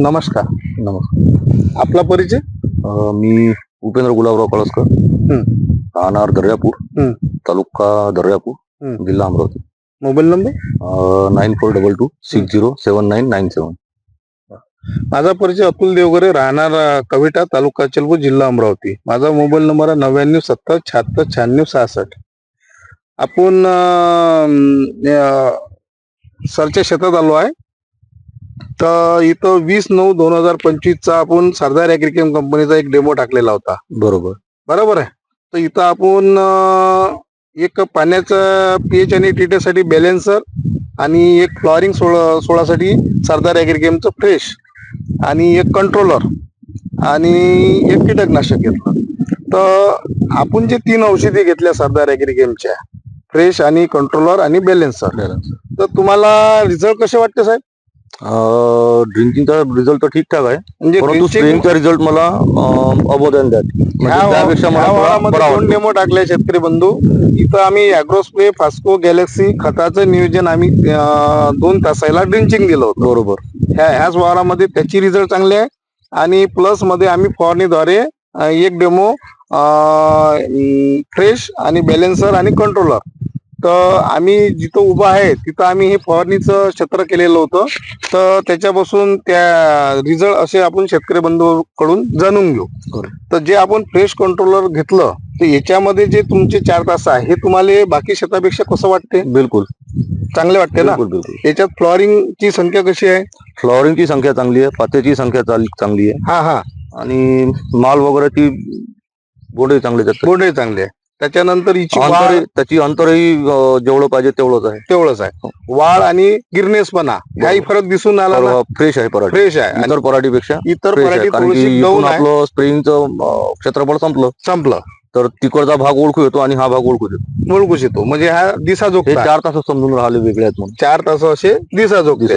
नमस्कार. नमस्कार. आपला परिचय? अ, मी उपेंद्र गुलाबराव कळसकर. राहणार दर्यापूर. तालुका दर्यापूर. जिल्हा Amravati. Mobile number? Nine four double two six zero seven nine nine seven. माझा परिचय अतुल देवगरे राहणार अ, कविटा तालुका चलबूर जिल्हा अमरावती. माझा मोबाईल नंबर आहे नव्याण्णव सत्तर शहात्तर शहाण्णव सहासष्ट. आपण अ, अ, सरच्या शेतात आलो आहे. तर इथं वीस नऊ दोन हजार पंचवीसचा आपण सरदार ॲग्रिकेम कंपनीचा एक डेमो टाकलेला होता. बरोबर. बरोबर आहे. तर इथं आपण अं, एक पाण्याचं पीएच आणि टीटी साठी बॅलेन्सर आणि एक फ्लॉरिंग सोळा सोळासाठी सरदार ॲग्रिकेमचं फ्रेश आणि एक कंट्रोलर आणि एक कीटकनाशक घेतलं. तर आपण जे तीन औषधी घेतल्या सरदार ॲग्रिकेमच्या फ्रेश आणि कंट्रोलर आणि बॅलेन्सर तर तुम्हाला रिझल्ट कसे वाटते साहेब? ड्रिंकिंगचा रिझल्ट तर ठीकठाक आहे. म्हणजे परंतु स्प्रेइंगचा रिझल्ट मला अबोध दॅट म्हणजे ह्या त्यापेक्षा ह्या मला थोडा वारामध्ये बरा दोन वाटतो. डेमो टाकले शेतकरी बंधू. इथं आम्ही अॅग्रोस्प्रे फास्को गॅलेक्सी खताचं नियोजन आम्ही अं, दोन तासाला ड्रिंचिंग दिलं होतं. बरोबर. ह्या ह्याच वारामध्ये त्याची रिझल्ट चांगले आहे. आणि प्लसमध्ये आम्ही फवारणीद्वारे अं, एक डेमो फ्रेश आणि बॅलेन्सर आणि कंट्रोलर तर आम्ही जिथं उभं आहे तिथं आम्ही हे फवारणीचं क्षेत्र केलेलं होतं. तर त्याच्यापासून त्या रिझल्ट असे आपण शेतकरी बंधूकडून जाणून घेऊ. तर जे आपण फ्रेश कंट्रोलर घेतलं तर याच्यामध्ये जे तुमचे चार तास आहे हे तुम्हाला बाकी शेतापेक्षा कसं वाटते? बिलकुल. चांगले वाटते ना? याच्यात फ्लॉरिंगची संख्या कशी आहे? फ्लॉवरिंगची संख्या चांगली आहे पात्याची संख्या चांगली आहे. हा हा. आणि माल वगैरे ती बोंडही चांगले बोंडही चांगले आहे. त्याच्यानंतर हिची वाढ अंतर त्याची अंतरही अं, जेवढं पाहिजे तेवढंच आहे. तेवढंच आहे. वाढ आणि गिरनेसपणा ह्याही फरक दिसून आला ना? फ्रेश आहे पराठी. फ्रेश आहे. आणि इतर पराठीपेक्षा इतर पराठी आहे. कारण थोडीशी की डाऊन इथून आहे. आपलं स्प्रेइंगचं क्षेत्रफळ संपलं. संपलं. तर तिकडचा भाग ओळखू येतो आणि हा भाग ओळखू येतो मुळकुश येतो. म्हणजे हा दिसा हे जोगता चार तास समजून राहिले वेगळे आहेत म्हणून. चार तास असे दिसा जोगते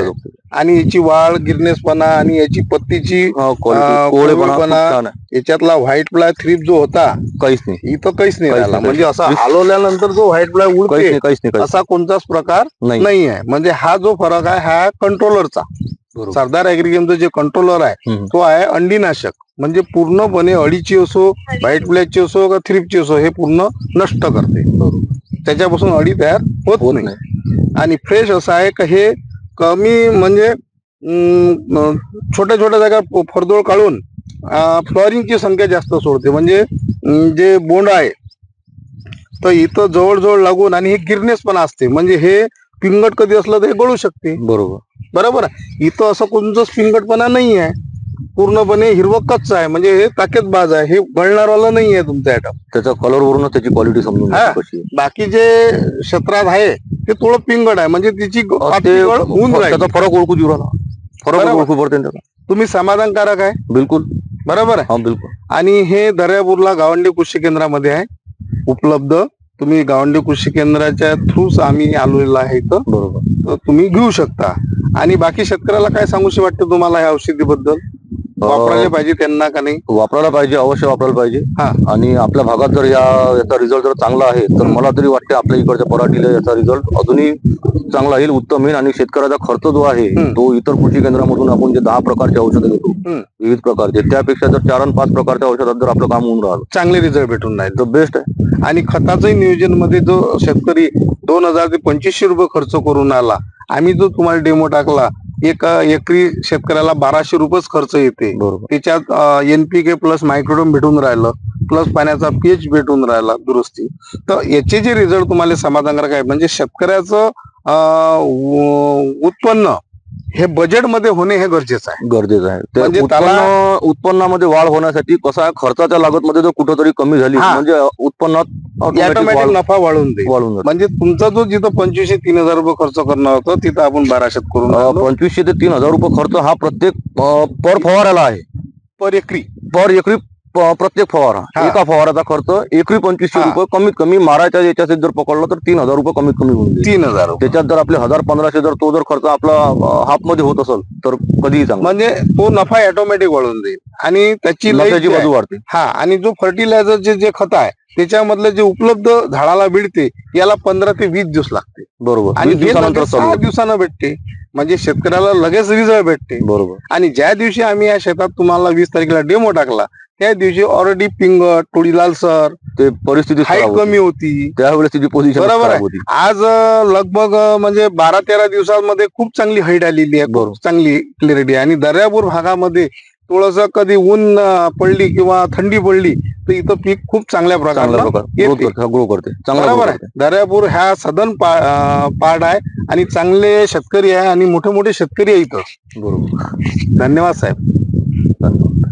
आणि याची वाढ गिरनेसपणा आणि याची पत्तीची अं, कोवळेपणा कोवळेपणा, खूप छान आहे. याच्यातला व्हाईट फ्लाय थ्रीप जो होता काहीच नाही. इथं काहीच नाही काहीच राहिला. नाही, म्हणजे असा हलवल्यानंतर जो व्हाईट फ्लाय काहीच उडते नाही काहीच नाही काहीच असा कोणताच प्रकार नाही. नाही आहे. म्हणजे हा जो फरक आहे हा कंट्रोलरचा बरोबर. सरदार ऍग्रिगेमचं जे कंट्रोलर आहे हम्म. तो आहे अंडीनाशक म्हणजे पूर्णपणे अडीची असो व्हाईट फ्लॅगची असो का थ्रिपची असो हे पूर्ण नष्ट करते. त्याच्यापासून अडी तयार होत नाही. आणि फ्रेश असं आहे का हे कमी म्हणजे छोट्या छोट्या जागा फरदोळ काढून फ्लॉरिंगची संख्या जास्त सोडते. म्हणजे जे बोंड आहे तर इथं जवळजवळ लागून आणि हे गिरनेस पण असते. म्हणजे हे पिंगट कधी असलं तर हे गळू शकते. बरोबर. बरोबर इथं असं कोणतंच पिंगटपणा नाही आहे पूर्णपणे हिरवं कच्च आहे. म्हणजे हे ताकदबाज आहे. हे गळणारवाला नाही आहे तुमचं आयटम त्याच्या कलर वरून त्याची क्वालिटी समजून हा. येते कशी. आहे. बाकी जे क्षेत्रात आहे ते थोडं पिंगट आहे. म्हणजे तिची ग- ते होऊन राहील. त्याचा फरक ओळखू देऊ राहिला. फरक बरोबर. ओळखू पडते ना त्याचा. तुम्ही समाधानकारक आहे. बिलकुल. बरोबर आहे. हा बिलकुल. आणि हे दर्यापूरला गावंडी कृषी केंद्रामध्ये आहे. उपलब्ध. तुम्ही गावंडी कृषी केंद्राच्या थ्रूच आम्ही आलेलो आहे इथं. बरोबर. तर तुम्ही घेऊ शकता. आणि बाकी शेतकऱ्याला काय सांगूशी वाटते तुम्हाला या औषधीबद्दल? वापरायला पाहिजे त्यांना का नाही? वापरायला पाहिजे अवश्य वापरायला पाहिजे. हा. आणि आपल्या भागात जर या याचा रिझल्ट जर चांगला आहे तर मला तरी वाटते आपल्या इकडच्या पराठीला याचा रिझल्ट अजूनही चांगला येईल उत्तम येईल. आणि शेतकऱ्याचा खर्च जो आहे. तो इतर कृषी केंद्रामधून आपण जे दहा प्रकारचे औषधं घेतो. विविध प्रकारचे त्यापेक्षा जर चार आणि पाच प्रकारच्या औषधात जर आपलं काम होऊन राहिलं. चांगले रिझल्ट भेटून राहील. तर बेस्ट आहे. आणि खताचंही नियोजनमध्ये जो शेतकरी दोन हजार ते पंचवीसशे रुपये खर्च करून आला आम्ही जो तुम्हाला डेमो टाकला एका एकरी शेतकऱ्याला बाराशे रुपयेच खर्च येते. बरोबर. त्याच्यात एनपीके प्लस मायक्रोडोम भेटून राहिलं प्लस पाण्याचा पीएच भेटून राहिला दुरुस्ती. तर याचे जे रिझल्ट तुम्हाला समाधानकारक आहे म्हणजे शेतकऱ्याचं अं, उ- उत्पन्न हे बजेटमध्ये होणे हे गरजेचं आहे. गरजेचं आहे. म्हणजे उत्पन्न त्याला- उत्पन्नामध्ये वाढ होण्यासाठी कसं खर्चाच्या लागत मध्ये जर कुठंतरी कमी झाली. म्हणजे उत्पन्नात नफा वाढून देईल वाढून म्हणजे तुमचा जो जिथं पंचवीसशे तीन हजार रुपये खर्च करणार होता तिथं आपण बाराशेत करून. पंचवीसशे ते तीन हजार रुपये खर्च हा प्रत्येक पर फवाराला आहे. पर एकरी. पर एकरी प्रत्येक फवारा. एका फवाराचा खर्च एकरी पंचवीसशे. रुपये कमीत कमी मारायच्या याच्यात जर पकडलं तर तीन हजार रुपये कमीत कमी होऊन जाईल. तीन हजार रुपये. त्याच्यात जर आपले हजार पंधराशे जर तो जर खर्च आपला हाफमध्ये होत असेल तर कधीही चांगला. म्हणजे तो नफा ऑटोमॅटिक वाढून जाईल. आणि त्याची बाजू वाढते. हा आणि जो फर्टिलायझरचे जे खत आहे त्याच्यामधलं जे उपलब्ध झाडाला मिळते याला पंधरा ते वीस दिवस लागते. बरोबर. आणि होते. दिवसानं भेटते म्हणजे शेतकऱ्याला लगेच रिझल्ट भेटते. बरोबर. आणि ज्या दिवशी आम्ही या शेतात तुम्हाला वीस तारखेला डेमो टाकला त्या दिवशी ऑलरेडी पिंगट थोडी लालसर ते परिस्थिती. कमी होती. त्यावेळेस पोझिशन बरोबर आहे. होती. आज लगभग म्हणजे बारा तेरा दिवसांमध्ये खूप चांगली हाईट आलेली आहे चांगली क्लिअरिटी आणि दर्यापूर भागामध्ये थोडस कधी ऊन पडली किंवा थंडी पडली तर इथं पीक खूप चांगल्या प्रकारे ग्रो करते बरोबर आहे. दर्यापूर ह्या सदन पार्ट आहे आणि चांगले शेतकरी आहे आणि मोठे मोठे शेतकरी आहे इथं. बरोबर. धन्यवाद साहेब. धन्यवाद.